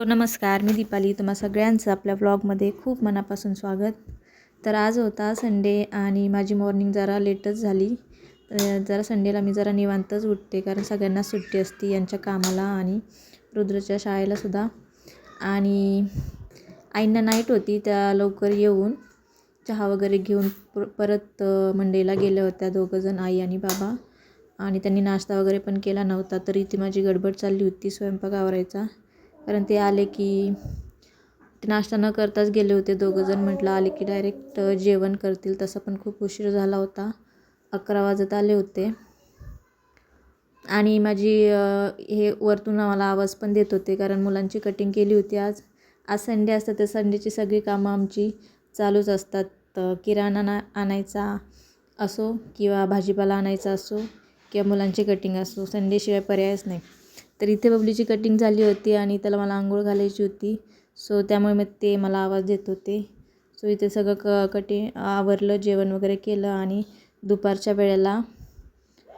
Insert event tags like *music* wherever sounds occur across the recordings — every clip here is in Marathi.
नमस्कार मी दीपाली. तुम्हा सगळ्यांचं आपल्या ब्लॉगमध्ये खूप मनापासून स्वागत. तर आज होता संडे आणि माझी मॉर्निंग जरा लेटच झाली. जरा संडेला मी जरा निवांतच उठते कारण सगळ्यांना सुट्टी असते यांच्या कामाला आणि रुद्रच्या शाळेलासुद्धा आणि आईंना नाईट होती त्या लवकर येऊन चहा वगैरे घेऊन प परत मंडेला गेल्या होत्या दोघंजण आई आणि बाबा. आणि त्यांनी नाश्ता वगैरे पण केला नव्हता तरी ती माझी गडबड चालली होती स्वयंपाक आवरायचा. कारण ते आले की ते नाश्ता न करताच गेले होते दोघंजण म्हटलं आले की डायरेक्ट जेवण करतील. तसं पण खूप उशीर झाला होता. अकरा वाजत आले होते. आणि माझी हे वरतून मला आवाज पण देत होते. कारण मुलांची कटिंग केली होती आज. आज संडे असतात तर संडेची सगळी कामं आमची चालूच असतात. किराणा ना आणायचा असो किंवा भाजीपाला आणायचा असो किंवा मुलांची कटिंग असो संडेशिवाय पर्यायच नाही. तर इथे बबलीची कटिंग झाली होती आणि त्याला मला आंघोळ घालायची होती. सो त्यामुळे मग ते मला आवाज देत होते. सो इथे सगळं क कटिंग आवरलं जेवण वगैरे केलं आणि दुपारच्या वेळेला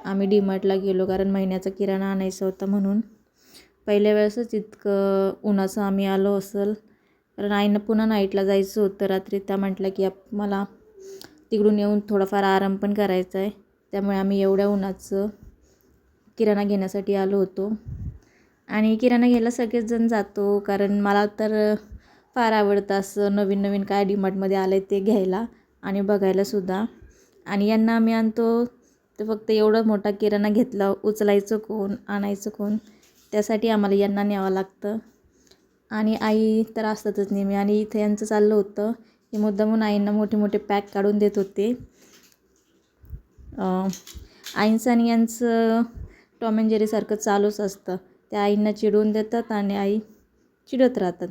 आम्ही डीमार्टला गेलो कारण महिन्याचा किराणा आणायचा होता म्हणून. पहिल्या वेळेसच इतकं उन्हाचं आम्ही आलो असेल. कारण आईनं पुन्हा नाईटला जायचं होतं. रात्री त्या म्हटलं की आप मला तिकडून येऊन थोडाफार आराम पण करायचा आहे त्यामुळे आम्ही एवढ्या उन्हाचं किराणा घेण्यासाठी आलो होतो. आणि किराणा घ्यायला सगळेचजण जातो कारण मला तर फार आवडतं असं नवीन नवीन काय डीमार्टमध्ये आलं आहे ते घ्यायला आणि बघायलासुद्धा आणि यांना आम्ही आणतो तर फक्त एवढं मोठा किराणा घेतला उचलायचं कोण आणायचं कोण त्यासाठी आम्हाला यांना न्यावं लागतं. आणि आई तर असतातच नेहमी आणि इथे यांचं चाललं होतं हे मुद्दामून आईंना मोठे मोठे पॅक काढून देत होते. आईंचं आणि यांचं टॉम अँड जेरीसारखं चालूच असतं. त्या आईंना चिडवून देतात आणि आई चिडत राहतात.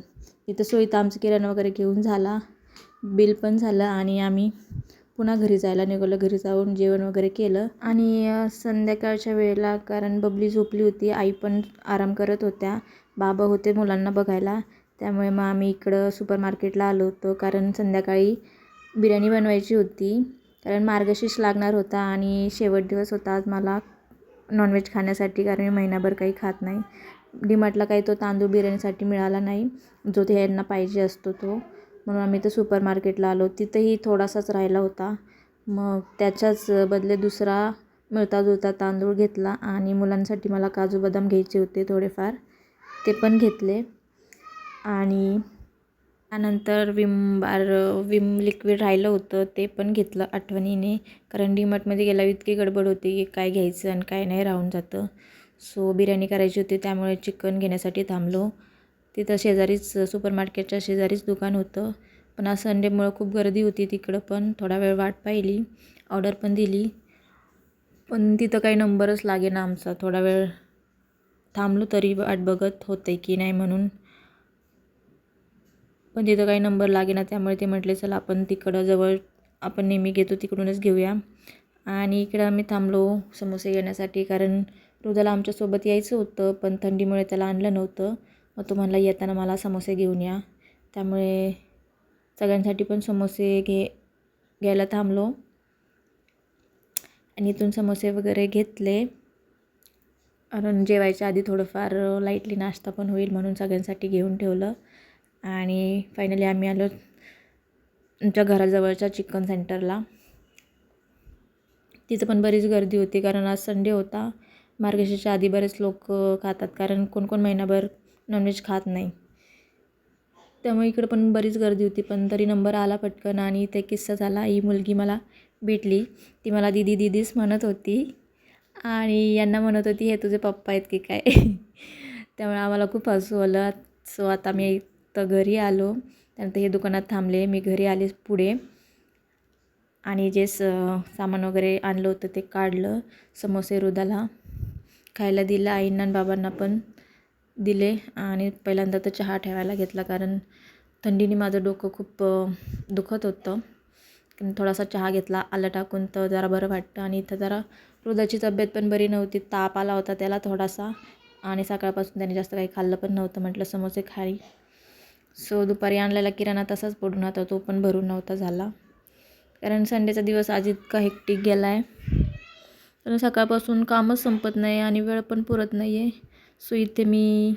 इथं सोयीत आमचं किराणा वगैरे घेऊन झाला. बिल पण झालं आणि आम्ही पुन्हा घरी जायला निघालो. घरी जाऊन जेवण वगैरे केलं. आणि संध्याकाळच्या वेळेला कारण बबली झोपली होती आई पण आराम करत होत्या. बाबा होते मुलांना बघायला. त्यामुळे मग आम्ही इकडं सुपर मार्केटला आलो होतो. कारण संध्याकाळी बिर्याणी बनवायची होती. कारण मार्गशीर्ष लागणार होता आणि शेवट दिवस होता. आज मला नॉनव्हेज खाण्यासाठी कारण मी महिनाभर काही खात नाही. डीमार्टला काही तो तांदूळ बिर्याणीसाठी मिळाला नाही जो ते यांना पाहिजे असतो तो. म्हणून आम्ही तर सुपर मार्केटला आलो. तिथंही थोडासाच राहिला होता. मग त्याच्याच बदले दुसरा मिळता जुळता तांदूळ घेतला आणि मुलांसाठी मला काजू बदाम घ्यायचे होते थोडेफार. ते पण घेतले. आणि त्यानंतर विम बार विम लिक्विड राहिलं होतं ते पण घेतलं आठवणीने. कारण डीमार्टमध्ये गेल्यावर इतकी गडबड होती की काय घ्यायचं आणि काय नाही राहून जातं. सो बिर्याणी करायची होती त्यामुळे चिकन घेण्यासाठी थांबलो. तिथं शेजारीच सुपर मार्केटच्या शेजारीच दुकान होतं. पण आज संडेमुळं खूप गर्दी होती तिकडं पण. थोडा वेळ वाट पाहिली ऑर्डर पण दिली. पण तिथं काही नंबरच लागेना आमचा. थोडा वेळ थांबलो तरी वाट बघत होते की नाही म्हणून. पण तिथं काही नंबर लागेना त्यामुळे ते म्हटले चला आपण तिकडं जवळ आपण नेहमी घेतो तिकडूनच घेऊया. आणि इकडं आम्ही थांबलो समोसे येण्यासाठी कारण रुदाला आमच्यासोबत यायचं होतं पण थंडीमुळे त्याला आणलं नव्हतं. मग तो म्हणला येताना मला समोसे घेऊन या. त्यामुळे सगळ्यांसाठी पण समोसे घे घ्यायला थांबलो. आणि इथून समोसे वगैरे घेतले. कारण जेवायच्या आधी थोडंफार लाईटली नाश्ता पण होईल म्हणून सगळ्यांसाठी घेऊन ठेवलं. आणि फायनली आम्ही आलो आमच्या घराजवळच्या चिकन सेंटरला तिथं पण बरीच गर्दी होती कारण आज संडे होता. मार्गशीर्षच्या आधी बरेच लोक खातात कारण कोण कोण महिनाभर नॉनव्हेज खात नाही. त्यामुळे इकडं पण बरीच गर्दी होती पण तरी नंबर आला पटकन आणि ते किस्सा झाला. ही मुलगी मला भेटली. ती मला दिदी दिदीच म्हणत होती. आणि यांना म्हणत होती हे तुझे पप्पा आहेत की काय? *laughs* त्यामुळे आम्हाला खूप हसू आलं. सो आता मी तर घरी आलो. त्यानंतर हे दुकानात थांबले. मी घरी आले पुढे. आणि जे स सामान वगैरे आणलं होतं ते काढलं समोसे रुदाला. खायला दिलं आईंना बाबांना पण दिले. आणि पहिल्यांदा तर चहा ठेवायला घेतला कारण थंडीने माझं डोकं खूप दुखत होतं. थोडासा चहा घेतला आलं टाकून तर जरा बरं वाटतं. आणि इथं जरा हृदयाची तब्येत पण बरी नव्हती. ताप आला होता त्याला थोडासा. आणि सकाळपासून त्याने जास्त काही खाल्लं पण नव्हतं म्हटलं समोसे खाई. सो दुपारी आणलेला किराणा तसाच पडून होता तो पण भरून नव्हता झाला. कारण संडेचा दिवस आज इतका हेक्टिक गेला आहे तर सकाळपासून कामच संपत नाही आणि वेळ पण पुरत नाही आहे सो इथे मी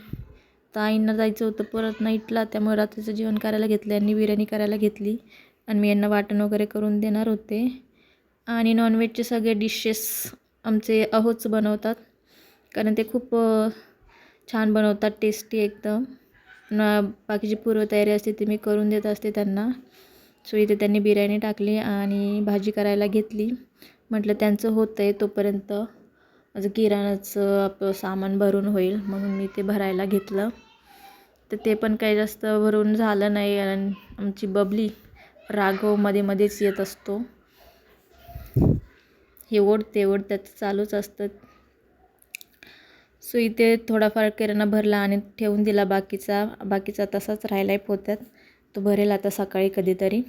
ताईंना जायचं होतं. परत नाईटला त्यामुळे रात्रीचं जेवण करायला घेतलं यांनी बिर्याणी करायला घेतली. आणि मी यांना वाटण वगैरे करून देणार होते. आणि नॉनव्हेजचे सगळे डिशेस आमचे अहोच बनवतात. कारण ते खूप छान बनवतात. टेस्टी एकदम. न बाकीची पूर्वतयारी असते ती मी करून देत असते त्यांना. सो इथे त्यांनी बिर्याणी टाकली आणि भाजी करायला घेतली. म्हटलं त्यांचं होतं आहे तोपर्यंत माझं किराणाचं आपलं सामान भरून होईल. म्हणून मी ते भरायला घेतलं. तर ते पण काही जास्त भरून झालं नाही आणि आमची बबली राघवमध्ये मध्येच येत असतो. हे ओढ ते ओढ त्याचं चालूच असतं. सो इथे थोडाफार किराणा भरला आणि ठेवून दिला बाकीचा बाकीचा तसाच राहिला पोत्यात. तो भरेल आता सकाळी कधीतरी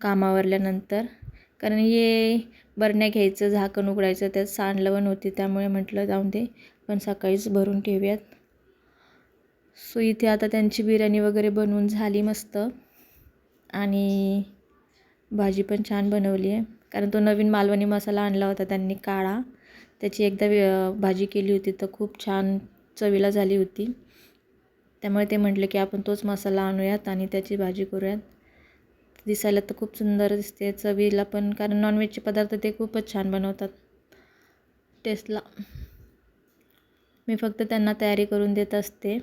कामावरल्यानंतर. कारण हे बरण्या घ्यायचं झाकण उघडायचं त्यात सांडलवण होती त्यामुळे म्हटलं जाऊन दे पण सकाळीच भरून ठेवूयात. सो इथे आता त्यांची बिर्याणी वगैरे बनवून झाली मस्त. आणि भाजी पण छान बनवली आहे. कारण तो नवीन मालवणी मसाला आणला होता त्यांनी काळा. त्याची एकदा भाजी केली होती तर खूप छान चवीला झाली होती. त्यामुळे ते म्हटले की आपण तोच मसाला आणूयात आणि त्याची भाजी करूयात. दिसायला तर खूप सुंदर दिसते चवीला पण कारण नॉनव्हेजचे पदार्थ ते खूपच छान बनवतात. टेस्टला मी फक्त त्यांना तयारी करून देत असते.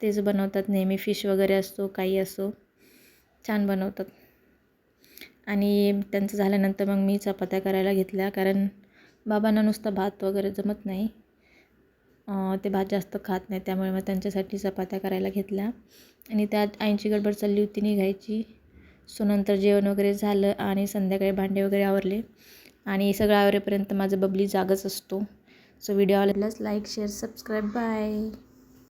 तेच बनवतात नेहमी फिश वगैरे असतो काही असो छान बनवतात. आणि त्यांचं झाल्यानंतर मग मी चपात्या करायला घेतल्या कारण बाबांना नुसता भात वगैरे जमत नाही. ते भात जास्त खात नाही त्यामुळे मग त्यांच्यासाठी चपात्या करायला घेतल्या. आणि त्यात आईची गडबड चालली होती निघायची. सो नंतर जेवण वगैरे झालं आणि संध्याकाळी भांडे वगैरे आवरले. आणि सगळं आवरेपर्यंत माझं बबली जागच असतो. सो व्हिडिओ आवडल्यास लाईक शेअर सबस्क्राईब. बाय.